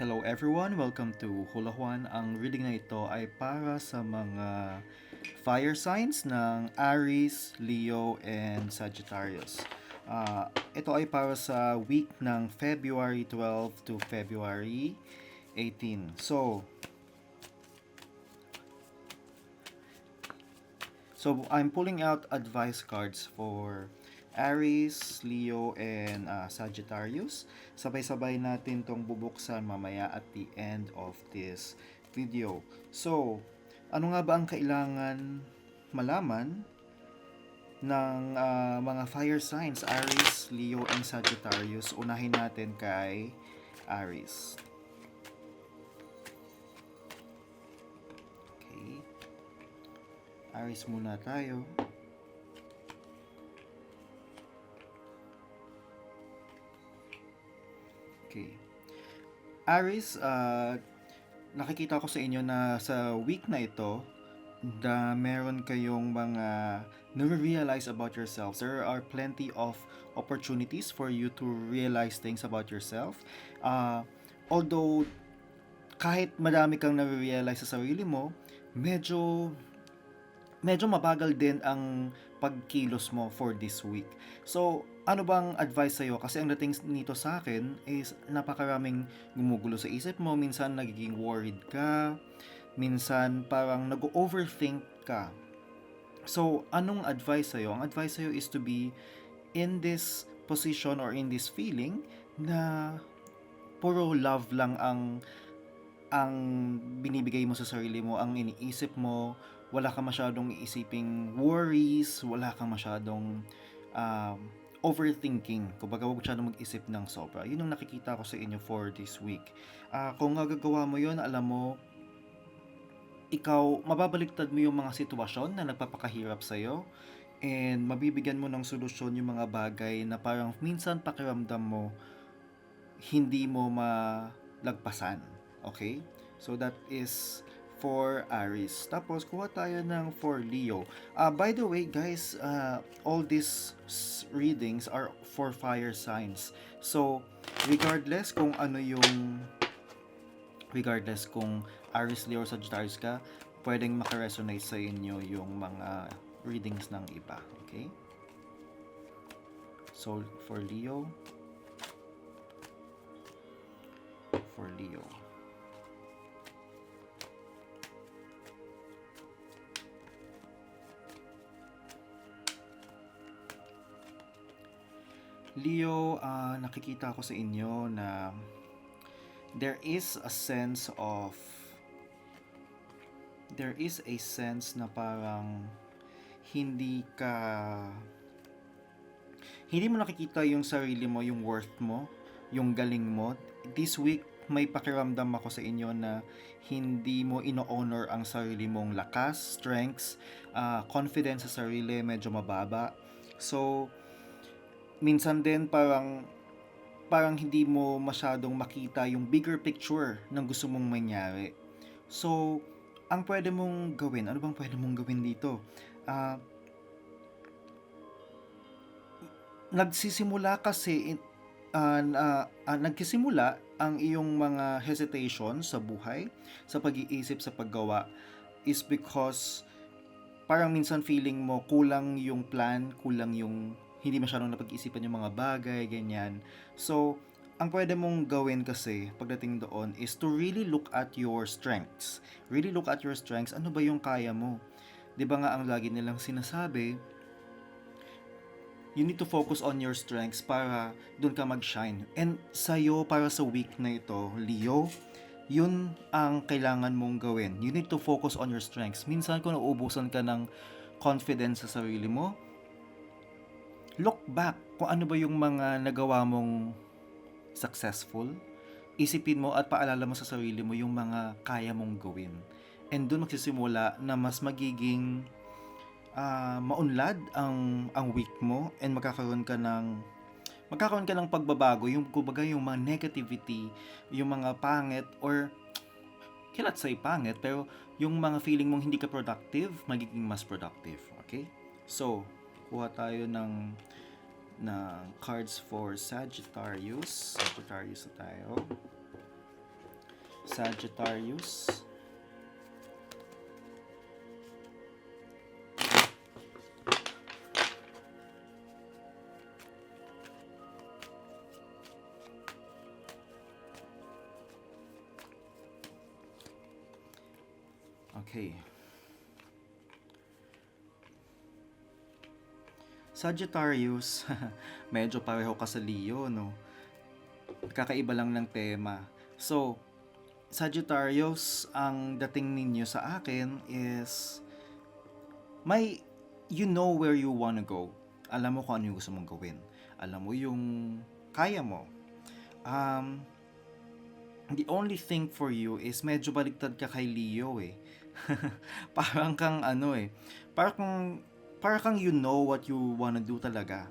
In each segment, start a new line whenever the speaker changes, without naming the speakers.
Hello everyone, welcome to Hula Juan. Ang reading na ito ay para sa mga fire signs ng Aries, Leo, and Sagittarius. Ah, ito ay para sa week ng February 12 to February 18. So, So I'm pulling out advice cards for Aries, Leo, and uh, Sagittarius. Sabay-sabay natin tong bubuksan mamaya at the end of this video. So, ano nga ba ang kailangan malaman ng uh, mga fire signs Aries, Leo, and Sagittarius? Unahin natin kay Aries. Okay. Aris muna tayo. Aris, uh, nakikita ko sa inyo na sa week na ito, na meron kayong mga nare-realize about yourselves. There are plenty of opportunities for you to realize things about yourself. Uh, although, kahit madami kang nare-realize sa sarili mo, medyo medyo mabagal din ang pagkilos mo for this week. So, ano bang advice sa'yo? Kasi ang dating nito sa akin is napakaraming gumugulo sa isip mo. Minsan nagiging worried ka. Minsan parang nag-overthink ka. So, anong advice sa'yo? Ang advice sa'yo is to be in this position or in this feeling na puro love lang ang ang binibigay mo sa sarili mo, ang iniisip mo, wala ka masyadong iisiping worries, wala kang masyadong um, overthinking. Kumbaga, huwag masyadong mag-isip ng sobra. Yun ang nakikita ko sa inyo for this week. Uh, kung gagawa mo yun, alam mo, ikaw, mababaliktad mo yung mga sitwasyon na nagpapakahirap sa'yo and mabibigyan mo ng solusyon yung mga bagay na parang minsan pakiramdam mo hindi mo malagpasan. Okay? So that is for Aries. Tapos, kuha tayo ng for Leo. Uh, by the way, guys, uh, all these readings are for fire signs. So, regardless kung ano yung regardless kung Aries, Leo, Sagittarius ka, pwedeng makaresonate sa inyo yung mga readings ng iba. Okay? So, for Leo, for Leo. Leo, uh, nakikita ko sa inyo na there is a sense of there is a sense na parang hindi ka hindi mo nakikita yung sarili mo, yung worth mo, yung galing mo. This week, may pakiramdam ako sa inyo na hindi mo ino-honor ang sarili mong lakas, strengths, uh, confidence sa sarili, medyo mababa. So, minsan din parang parang hindi mo masyadong makita yung bigger picture ng gusto mong mangyari. So, ang pwede mong gawin, ano bang pwede mong gawin dito? Uh, nagsisimula kasi uh, uh, uh, nagsisimula ang iyong mga hesitation sa buhay, sa pag-iisip, sa paggawa is because parang minsan feeling mo kulang yung plan, kulang yung hindi masyadong napag-isipan yung mga bagay, ganyan. So, ang pwede mong gawin kasi pagdating doon is to really look at your strengths. Really look at your strengths. Ano ba yung kaya mo? 'Di ba nga ang lagi nilang sinasabi, you need to focus on your strengths para doon ka mag-shine. And sa'yo, para sa week na ito, Leo, yun ang kailangan mong gawin. You need to focus on your strengths. Minsan kung nauubusan ka ng confidence sa sarili mo, look back kung ano ba yung mga nagawa mong successful. Isipin mo at paalala mo sa sarili mo yung mga kaya mong gawin. And doon magsisimula na mas magiging uh, maunlad ang ang week mo and magkakaroon ka ng magkakaroon ka ng pagbabago, yung kumbaga yung mga negativity, yung mga pangit or cannot say pangit, pero yung mga feeling mong hindi ka productive, magiging mas productive. Okay? So, kuha tayo ng ng cards for Sagittarius. Sagittarius na tayo. Sagittarius. Okay. Sagittarius, medyo pareho ka sa Leo, no? Kakaiba lang ng tema. So, Sagittarius, ang dating ninyo sa akin is may you know where you wanna go. Alam mo kung ano yung gusto mong gawin. Alam mo yung kaya mo. Um, the only thing for you is medyo baliktad ka kay Leo eh. parang kang ano eh. Parang kang, parang kang you know what you wanna do talaga.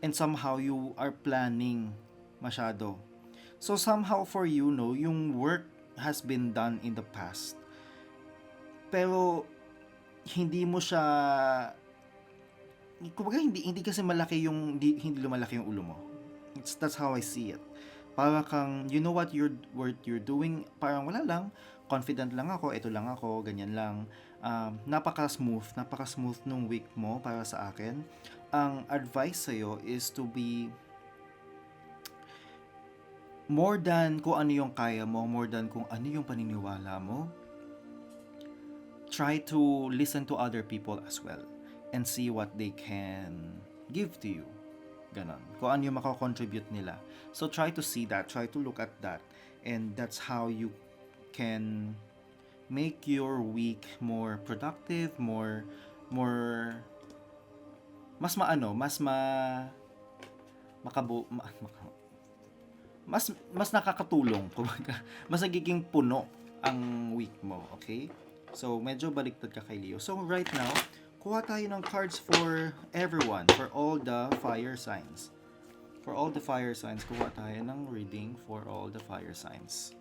And somehow you are planning masyado. So somehow for you, no, yung work has been done in the past. Pero hindi mo siya kumbaga hindi hindi kasi malaki yung hindi, hindi lumalaki yung ulo mo. It's, that's how I see it. Para kang you know what you're what you're doing, parang wala lang, confident lang ako, ito lang ako, ganyan lang. Um, napaka-smooth, napaka-smooth nung week mo para sa akin. Ang advice sa'yo is to be more than kung ano yung kaya mo, more than kung ano yung paniniwala mo, try to listen to other people as well and see what they can give to you. Ganon. Kung ano yung makakontribute nila. So try to see that, try to look at that. And that's how you can make your week more productive, more more mas maano, mas ma makabu ma, maka- mas mas nakakatulong mas nagiging puno ang week mo okay so medyo baliktad ka kay Leo so right now kuha tayo ng cards for everyone for all the fire signs. For all the fire signs kuha tayo ng reading for all the fire signs.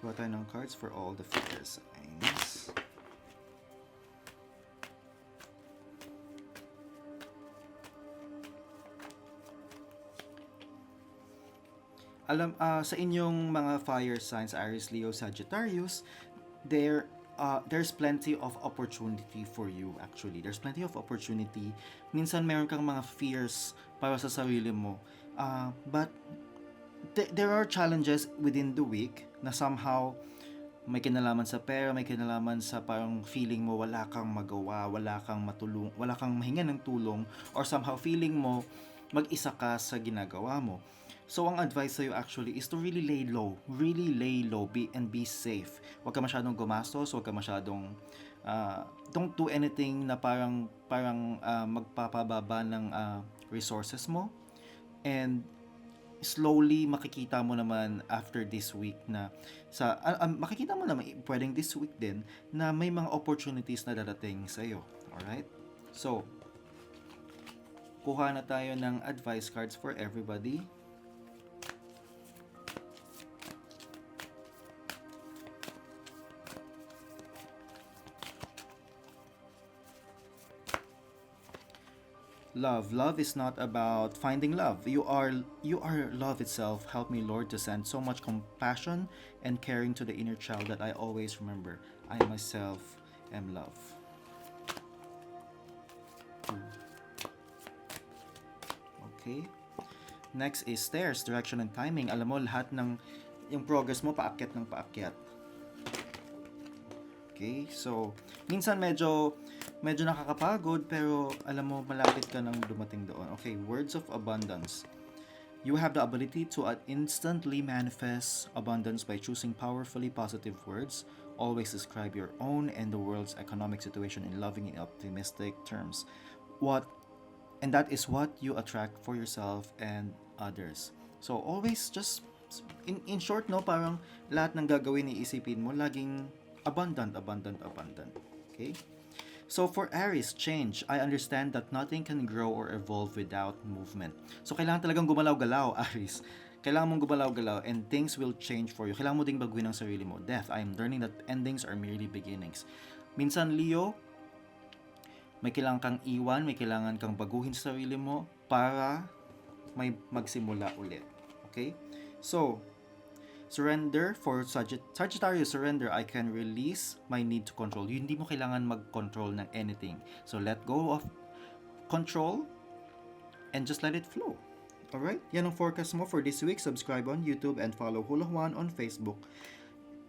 Kuha tayo ng cards for all the fire signs alam ah, sa inyong mga fire signs Aries, Leo, Sagittarius, there uh, there's plenty of opportunity for you actually. There's plenty of opportunity. Minsan meron kang mga fears para sa sarili mo. Ah, but th- there are challenges within the week na somehow may kinalaman sa pera, may kinalaman sa parang feeling mo wala kang magawa, wala kang matulong, wala kang mahinga ng tulong or somehow feeling mo mag-isa ka sa ginagawa mo. So, ang advice sa'yo actually is to really lay low. Really lay low be, and be safe. Huwag ka masyadong gumastos, huwag ka masyadong uh, don't do anything na parang parang uh, magpapababa ng uh, resources mo. And slowly makikita mo naman after this week na sa uh, uh, makikita mo naman pwedeng this week din na may mga opportunities na dadating sa iyo. Alright? So, kuha na tayo ng advice cards for everybody. Love. Love is not about finding love. You are you are love itself. Help me lord to send so much compassion and caring to the inner child that i always remember. I myself am love. Okay. Next is stairs direction and timing. Alam mo lahat ng yung progress mo paakyat ng paakyat. Okay so minsan medyo medyo nakakapagod pero alam mo malapit ka nang dumating doon. Okay, words of abundance. You have the ability to uh, instantly manifest abundance by choosing powerfully positive words. Always describe your own and the world's economic situation in loving and optimistic terms. What and that is what you attract for yourself and others. So always just in in short no parang lahat ng gagawin iisipin mo laging abundant abundant abundant. Okay? So for Aries, change. I understand that nothing can grow or evolve without movement. So kailangan talagang gumalaw-galaw, Aries. Kailangan mong gumalaw-galaw and things will change for you. Kailangan mo ding baguhin ang sarili mo. Death, I am learning that endings are merely beginnings. Minsan, Leo, may kailangan kang iwan, may kailangan kang baguhin sa sarili mo para may magsimula ulit. Okay? So, surrender for Sagitt- Sagittarius surrender. I can release my need to control. Yun, hindi mo kailangan mag-control ng anything. So let go of control and just let it flow. Alright? Yan ang forecast mo for this week. Subscribe on YouTube and follow Hula Juan on Facebook.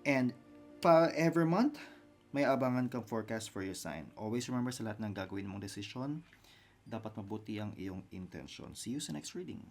And pa every month may abangan kang forecast for your sign. Always remember sa lahat ng gagawin mong desisyon dapat mabuti ang iyong intention. See you sa next reading